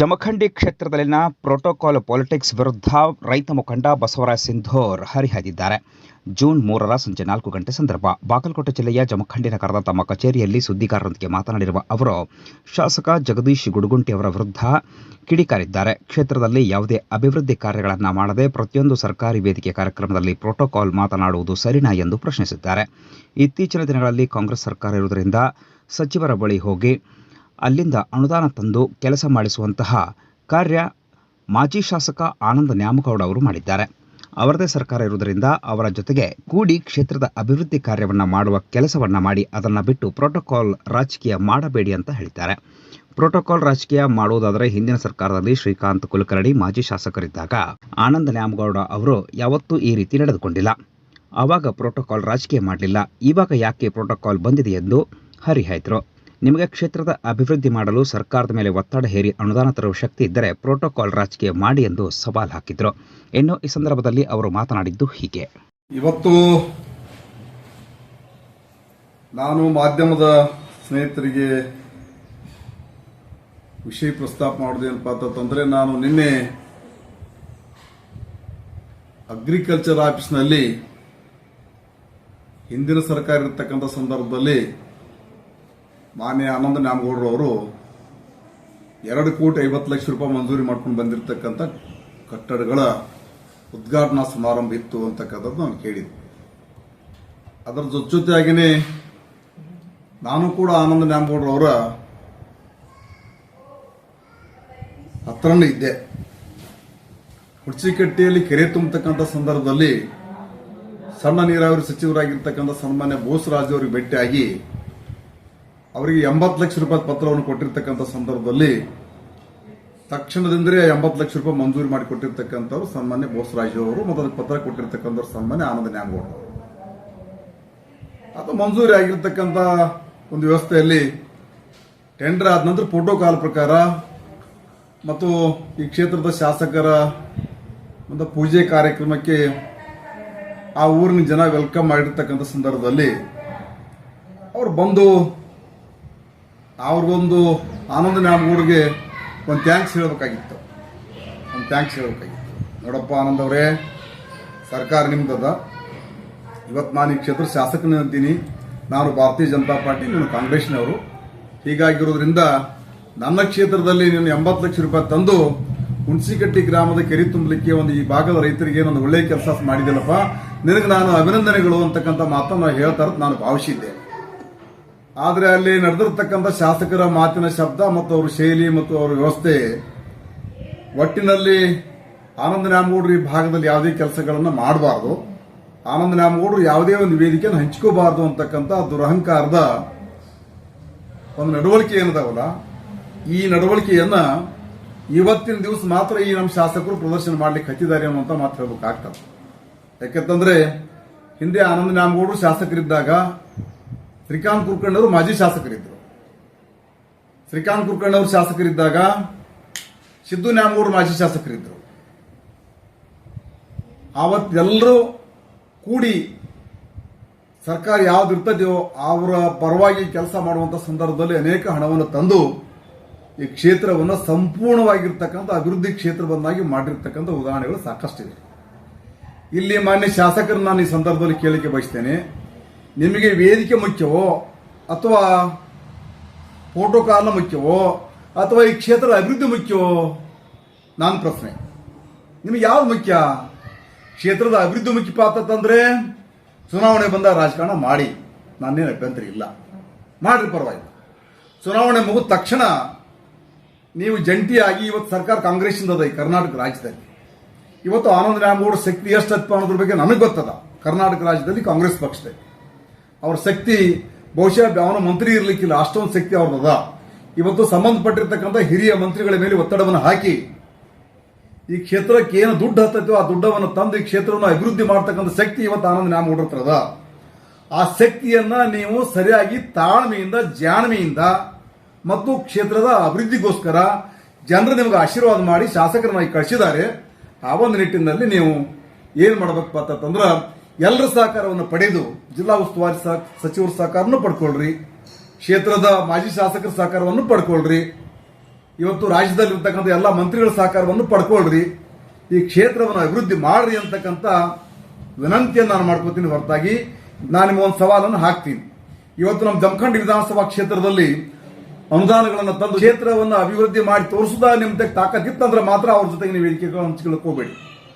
ಜಮಖಂಡಿ ಕ್ಷೇತ್ರದಲ್ಲಿನ protocol politics ವಿರುದ್ಧ ರೈತ ಮುಖಂಡ ಬಸವರಾಜ್ ಸಿಂಧೂರ್ ಹರಿಹಾಯ್ದಿದ್ದಾರೆ. ಜೂನ್ ಮೂರರ ಸಂಜೆ ನಾಲ್ಕು ಗಂಟೆ ಸಂದರ್ಭ ಬಾಗಲಕೋಟೆ ಜಿಲ್ಲೆಯ ಜಮಖಂಡಿ ನಗರದ ತಮ್ಮ ಕಚೇರಿಯಲ್ಲಿ ಸುದ್ದಿಗಾರರೊಂದಿಗೆ ಮಾತನಾಡಿರುವ ಅವರು, ಶಾಸಕ ಜಗದೀಶ್ ಗುಡುಗುಂಟಿ ಅವರ ವಿರುದ್ಧ ಕಿಡಿಕಾರಿದ್ದಾರೆ. ಕ್ಷೇತ್ರದಲ್ಲಿ ಯಾವುದೇ ಅಭಿವೃದ್ಧಿ ಕಾರ್ಯಗಳನ್ನು ಮಾಡದೆ ಪ್ರತಿಯೊಂದು ಸರ್ಕಾರಿ ವೇದಿಕೆ ಕಾರ್ಯಕ್ರಮದಲ್ಲಿ ಪ್ರೋಟೋಕಾಲ್ ಮಾತನಾಡುವುದು ಸರಿನಾ ಎಂದು ಪ್ರಶ್ನಿಸಿದ್ದಾರೆ. ಇತ್ತೀಚಿನ ದಿನಗಳಲ್ಲಿ ಕಾಂಗ್ರೆಸ್ ಸರ್ಕಾರ ಇರುವುದರಿಂದ ಸಚಿವರ ಬಳಿ ಹೋಗಿ ಅಲ್ಲಿಂದ ಅನುದಾನ ತಂದು ಕೆಲಸ ಮಾಡಿಸುವಂತಹ ಕಾರ್ಯ ಮಾಜಿ ಶಾಸಕ ಆನಂದ ನ್ಯಾಮಗೌಡ ಅವರು ಮಾಡಿದ್ದಾರೆ. ಅವರದೇ ಸರ್ಕಾರ ಇರುವುದರಿಂದ ಅವರ ಜೊತೆಗೆ ಕೂಡಿ ಕ್ಷೇತ್ರದ ಅಭಿವೃದ್ಧಿ ಕಾರ್ಯವನ್ನು ಮಾಡುವ ಕೆಲಸವನ್ನು ಮಾಡಿ ಅದನ್ನು ಬಿಟ್ಟು ಪ್ರೋಟೋಕಾಲ್ ರಾಜಕೀಯ ಮಾಡಬೇಡಿ ಅಂತ ಹೇಳಿದ್ದಾರೆ. ಪ್ರೋಟೋಕಾಲ್ ರಾಜಕೀಯ ಮಾಡುವುದಾದರೆ ಹಿಂದಿನ ಸರ್ಕಾರದಲ್ಲಿ ಶ್ರೀಕಾಂತ್ ಕುಲಕರ್ಣಿ ಮಾಜಿ ಶಾಸಕರಿದ್ದಾಗ ಆನಂದ ನ್ಯಾಮಗೌಡ ಅವರು ಯಾವತ್ತೂ ಈ ರೀತಿ ನಡೆದುಕೊಂಡಿಲ್ಲ. ಆವಾಗ ಪ್ರೋಟೋಕಾಲ್ ರಾಜಕೀಯ ಮಾಡಲಿಲ್ಲ. ಇವಾಗ ಯಾಕೆ ಪ್ರೋಟೋಕಾಲ್ ಬಂದಿದೆ ಎಂದು ಹರಿಹಾಯ್ದರು. ನಿಮಗೆ ಕ್ಷೇತ್ರದ ಅಭಿವೃದ್ಧಿ ಮಾಡಲು ಸರ್ಕಾರದ ಮೇಲೆ ಒತ್ತಡ ಹೇರಿ ಅನುದಾನ ತರುವ ಶಕ್ತಿ ಇದ್ದರೆ ಪ್ರೋಟೋಕಾಲ್ ರಾಜಕೀಯ ಮಾಡಿ ಎಂದು ಸವಾಲು ಹಾಕಿದ್ರು. ಇನ್ನು ಈ ಸಂದರ್ಭದಲ್ಲಿ ಅವರು ಮಾತನಾಡಿದ್ದು ಹೀಗೆ. ಇವತ್ತು ನಾನು ಮಾಧ್ಯಮದ ಸ್ನೇಹಿತರಿಗೆ ವಿಷಯ ಪ್ರಸ್ತಾಪ ಅಂತ ಅಂತಂದ್ರೆ ನಾನು ನಿನ್ನೆ ಅಗ್ರಿಕಲ್ಚರ್ ಆಫೀಸ್ನಲ್ಲಿ ಹಿಂದಿನ ಸರ್ಕಾರ ಇರತಕ್ಕಂಥ ಸಂದರ್ಭದಲ್ಲಿ ಮಾನ್ಯ ಆನಂದ ನ್ಯಾಮಗೌಡರು ಅವರು ಎರಡು ಕೋಟಿ ಐವತ್ತು ಲಕ್ಷ ರೂಪಾಯಿ ಮಂಜೂರಿ ಮಾಡ್ಕೊಂಡು ಬಂದಿರತಕ್ಕಂಥ ಕಟ್ಟಡಗಳ ಉದ್ಘಾಟನಾ ಸಮಾರಂಭ ಇತ್ತು ಅಂತಕ್ಕಂಥದ್ದು ನಾನು ಕೇಳಿದ್ದೆ. ಅದರ ಜೊತೆ ನಾನು ಕೂಡ ಆನಂದ ನ್ಯಾಮಗೌಡರು ಅವರ ಹತ್ರನೇ ಇದ್ದೆ. ಹುಡ್ಚಿಕಟ್ಟೆಯಲ್ಲಿ ಕೆರೆ ತುಂಬತಕ್ಕಂಥ ಸಂದರ್ಭದಲ್ಲಿ ಸಣ್ಣ ನೀರಾವರಿ ಸಚಿವರಾಗಿರ್ತಕ್ಕಂಥ ಸನ್ಮಾನ್ಯ ಬೋಸರಾಜ್ ಅವರಿಗೆ ಭೇಟಿಯಾಗಿ ಅವರಿಗೆ ಎಂಬತ್ತು ಲಕ್ಷ ರೂಪಾಯಿ ಪತ್ರವನ್ನು ಕೊಟ್ಟಿರ್ತಕ್ಕಂಥ ಸಂದರ್ಭದಲ್ಲಿ ತಕ್ಷಣದಿಂದಲೇ ಎಂಬತ್ತು ಲಕ್ಷ ರೂಪಾಯಿ ಮಂಜೂರು ಮಾಡಿ ಕೊಟ್ಟಿರ್ತಕ್ಕಂಥವ್ರು ಸನ್ಮಾನ್ಯ ಬೋಸರಾಜ್ ಅವರು, ಮತ್ತು ಅದಕ್ಕೆ ಪತ್ರ ಕೊಟ್ಟಿರ್ತಕ್ಕಂಥವ್ರು ಸನ್ಮಾನ್ಯ ಆನಂದ ನ್ಯಾಮಗೌಡ ಅವರು. ಅದು ಮಂಜೂರಿ ಆಗಿರ್ತಕ್ಕಂಥ ಒಂದು ವ್ಯವಸ್ಥೆಯಲ್ಲಿ ಟೆಂಡರ್ ಆದ ನಂತರ ಪ್ರೋಟೋಕಾಲ್ ಪ್ರಕಾರ ಮತ್ತು ಈ ಕ್ಷೇತ್ರದ ಶಾಸಕರ ಒಂದು ಪೂಜೆ ಕಾರ್ಯಕ್ರಮಕ್ಕೆ ಆ ಊರಿನ ಜನ ವೆಲ್ಕಮ್ ಮಾಡಿರ್ತಕ್ಕಂಥ ಸಂದರ್ಭದಲ್ಲಿ ಅವರು ಬಂದು ಅವ್ರಿಗೊಂದು ಆನಂದ ನ್ಯಾಮಗೌಡರಿಗೆ ಒಂದು ಥ್ಯಾಂಕ್ಸ್ ಹೇಳಬೇಕಾಗಿತ್ತು. ಒಂದು ಥ್ಯಾಂಕ್ಸ್ ಹೇಳಬೇಕಾಗಿತ್ತು. ನೋಡಪ್ಪ ಆನಂದ್ ಅವರೇ, ಸರ್ಕಾರ ನಿಮ್ದದ. ಇವತ್ತು ನಾನು ಈ ಕ್ಷೇತ್ರ ಶಾಸಕನಿದ್ದೀನಿ ನಾನು ಭಾರತೀಯ ಜನತಾ ಪಾರ್ಟಿ, ನಾನು ಕಾಂಗ್ರೆಸ್ನವರು. ಹೀಗಾಗಿರೋದ್ರಿಂದ ನನ್ನ ಕ್ಷೇತ್ರದಲ್ಲಿ ನಿನ್ನ ಎಂಬತ್ತು ಲಕ್ಷ ರೂಪಾಯಿ ತಂದು ಹುಣಸಿಕಟ್ಟಿ ಗ್ರಾಮದ ಕೆರೆ ತುಂಬಲಿಕ್ಕೆ ಒಂದು ಈ ಭಾಗದ ರೈತರಿಗೆ ಒಂದು ಒಳ್ಳೆಯ ಕೆಲಸ ಮಾಡಿದ್ದೇನಪ್ಪ ನಿನಗೆ ನಾನು ಅಭಿನಂದನೆಗಳು ಅಂತಕ್ಕಂಥ ಮಾತನ್ನು ಹೇಳ್ತಾರ ನಾನು ಭಾವಿಸಿದ್ದೆ ಆದರೆ ಅಲ್ಲಿ ನಡೆದಿರ್ತಕ್ಕಂಥ ಶಾಸಕರ ಮಾತಿನ ಶಬ್ದ ಮತ್ತು ಅವರ ಶೈಲಿ ಮತ್ತು ಅವರ ವ್ಯವಸ್ಥೆ ಒಟ್ಟಿನಲ್ಲಿ ಆನಂದ ನ್ಯಾಮಗೌಡರು ಈ ಭಾಗದಲ್ಲಿ ಯಾವುದೇ ಕೆಲಸಗಳನ್ನು ಮಾಡಬಾರ್ದು. ಆನಂದ ನ್ಯಾಮಗೌಡರು ಯಾವುದೇ ಒಂದು ವೇದಿಕೆಯನ್ನು ಹಂಚ್ಕೋಬಾರ್ದು ಅಂತಕ್ಕಂಥ ದುರಹಂಕಾರದ ಒಂದು ನಡವಳಿಕೆ ಏನದವಲ್ಲ? ಈ ನಡವಳಿಕೆಯನ್ನ ಇವತ್ತಿನ ದಿವಸ ಮಾತ್ರ ಈ ನಮ್ಮ ಶಾಸಕರು ಪ್ರದರ್ಶನ ಮಾಡ್ಲಿಕ್ಕೆ ಹತ್ತಿದ್ದಾರೆ ಅನ್ನುವಂತ ಮಾತು ಹೇಳ್ಬೇಕಾಗ್ತದೆ. ಯಾಕಂತಂದ್ರೆ ಹಿಂದೆ ಆನಂದ ನ್ಯಾಮಗೌಡರು ಶಾಸಕರಿದ್ದಾಗ ಶ್ರೀಕಾಂತ್ ಕುರ್ಕಣ್ಣವರು ಮಾಜಿ ಶಾಸಕರಿದ್ದರು. ಶ್ರೀಕಾಂತ್ ಕುರ್ಕಣ್ಣವರು ಶಾಸಕರಿದ್ದಾಗ ಸಿದ್ದು ನ್ಯಾಮಗೌಡರು ಮಾಜಿ ಶಾಸಕರಿದ್ದರು. ಆವತ್ತೆಲ್ಲರೂ ಕೂಡಿ ಸರ್ಕಾರ ಯಾವ್ದು ಇರ್ತದೆಯೋ ಅವರ ಪರವಾಗಿ ಕೆಲಸ ಮಾಡುವಂತ ಸಂದರ್ಭದಲ್ಲಿ ಅನೇಕ ಹಣವನ್ನು ತಂದು ಈ ಕ್ಷೇತ್ರವನ್ನು ಸಂಪೂರ್ಣವಾಗಿರ್ತಕ್ಕಂಥ ಅಭಿವೃದ್ಧಿ ಕ್ಷೇತ್ರವನ್ನಾಗಿ ಮಾಡಿರ್ತಕ್ಕಂಥ ಉದಾಹರಣೆಗಳು ಸಾಕಷ್ಟಿದೆ ಇಲ್ಲಿ ಮಾನ್ಯ ಶಾಸಕರು ನಾನು ಈ ಸಂದರ್ಭದಲ್ಲಿ ಕೇಳಿಕೆ ಬಯಸ್ತೇನೆ. ನಿಮಗೆ ವೇದಿಕೆ ಮುಖ್ಯವೋ, ಅಥವಾ ಪ್ರೋಟೋಕಾಲ್ ಮುಖ್ಯವೋ, ಅಥವಾ ಈ ಕ್ಷೇತ್ರದ ಅಭಿವೃದ್ಧಿ ಮುಖ್ಯವೋ? ನಾನು ಪ್ರಶ್ನೆ. ನಿಮಗೆ ಯಾವ್ದು ಮುಖ್ಯ? ಕ್ಷೇತ್ರದ ಅಭಿವೃದ್ಧಿ ಮುಖ್ಯ ಅಂತಂದ್ರೆ ಚುನಾವಣೆ ಬಂದ ರಾಜಕಾರಣ ಮಾಡಿ. ನಾನೇನು ಅಭ್ಯಂತರ ಇಲ್ಲ. ಮಾಡ್ರಿ ಪರವಾಗಿಲ್ಲ. ಚುನಾವಣೆ ಮುಗಿದ ತಕ್ಷಣ ನೀವು ಜಂಟಿಯಾಗಿ ಇವತ್ತು ಸರ್ಕಾರ ಕಾಂಗ್ರೆಸ್ಸಿಂದ ಅದ ಈ ಕರ್ನಾಟಕ ರಾಜ್ಯದಲ್ಲಿ. ಇವತ್ತು ಆನಂದ ನ್ಯಾಮಗೌಡ ಶಕ್ತಿ ಎಷ್ಟಪ್ಪ ಅನ್ನೋದ್ರ ಬಗ್ಗೆ ನನಗೆ ಗೊತ್ತದ. ಕರ್ನಾಟಕ ರಾಜ್ಯದಲ್ಲಿ ಕಾಂಗ್ರೆಸ್ ಪಕ್ಷದಲ್ಲಿ. ಅವ್ರ ಶಕ್ತಿ, ಬಹುಶಃ ಅವನ ಮಂತ್ರಿ ಇರಲಿಕ್ಕಿಲ್ಲ, ಅಷ್ಟೊಂದು ಶಕ್ತಿ ಅವ್ರದ್ದದ ಇವತ್ತು ಸಂಬಂಧಪಟ್ಟಿರ್ತಕ್ಕಂಥ ಹಿರಿಯ ಮಂತ್ರಿಗಳ ಮೇಲೆ ಒತ್ತಡವನ್ನು ಹಾಕಿ, ಈ ಕ್ಷೇತ್ರಕ್ಕೆ ಏನು ದುಡ್ಡು ಹತ್ತೈತೋ ಆ ದುಡ್ಡವನ್ನು ತಂದು ಈ ಕ್ಷೇತ್ರವನ್ನು ಅಭಿವೃದ್ಧಿ ಮಾಡ್ತಕ್ಕಂಥ ಶಕ್ತಿ ಇವತ್ತು ಆನಂದ ನಾಮ ಅದ ಆ ಶಕ್ತಿಯನ್ನ ನೀವು ಸರಿಯಾಗಿ ತಾಳ್ಮೆಯಿಂದ, ಜಾಣ್ಮೆಯಿಂದ ಮತ್ತು ಕ್ಷೇತ್ರದ ಅಭಿವೃದ್ಧಿಗೋಸ್ಕರ ಜನರು ನಿಮಗೆ ಆಶೀರ್ವಾದ ಮಾಡಿ ಶಾಸಕರನ್ನಾಗಿ ಕಳಿಸಿದ್ದಾರೆ. ಆ ಒಂದು ನಿಟ್ಟಿನಲ್ಲಿ ನೀವು ಏನ್ ಮಾಡಬೇಕಪ್ಪ ಅಂತಂದ್ರ ಎಲ್ಲರ ಸಹಕಾರವನ್ನು ಪಡೆದು ಜಿಲ್ಲಾ ಉಸ್ತುವಾರಿ ಸಚಿವರ ಸಹಕಾರವನ್ನು ಪಡ್ಕೊಳ್ರಿ, ಕ್ಷೇತ್ರದ ಮಾಜಿ ಶಾಸಕರ ಸಹಕಾರವನ್ನು ಪಡ್ಕೊಳ್ರಿ, ಇವತ್ತು ರಾಜ್ಯದಲ್ಲಿ ಇರ್ತಕ್ಕಂಥ ಎಲ್ಲ ಮಂತ್ರಿಗಳ ಸಹಕಾರವನ್ನು ಪಡ್ಕೊಳ್ರಿ, ಈ ಕ್ಷೇತ್ರವನ್ನು ಅಭಿವೃದ್ಧಿ ಮಾಡ್ರಿ ಅಂತಕ್ಕಂಥ ವಿನಂತಿಯನ್ನು ನಾನು ಮಾಡ್ಕೋತೀನಿ ಹೊರತಾಗಿ. ನಾನು ನಿಮ್ಗೊಂದು ಸವಾಲನ್ನು ಹಾಕ್ತೀನಿ. ಇವತ್ತು ನಮ್ಮ ಜಮಖಂಡಿ ವಿಧಾನಸಭಾ ಕ್ಷೇತ್ರದಲ್ಲಿ ಅನುದಾನಗಳನ್ನು ತಂದು ಕ್ಷೇತ್ರವನ್ನು ಅಭಿವೃದ್ಧಿ ಮಾಡಿ ತೋರಿಸುದ ನಿಮ್ಗೆ ತಾಕತ್ತಿತ್ತಂದ್ರೆ ಮಾತ್ರ ಅವ್ರ ಜೊತೆಗೆ ನೀವು ವೇದಿಕೆಗಳು ಹಂಚ್ಕೊಳ್ಳೋಕೆ ಹೋಗಬೇಡಿ.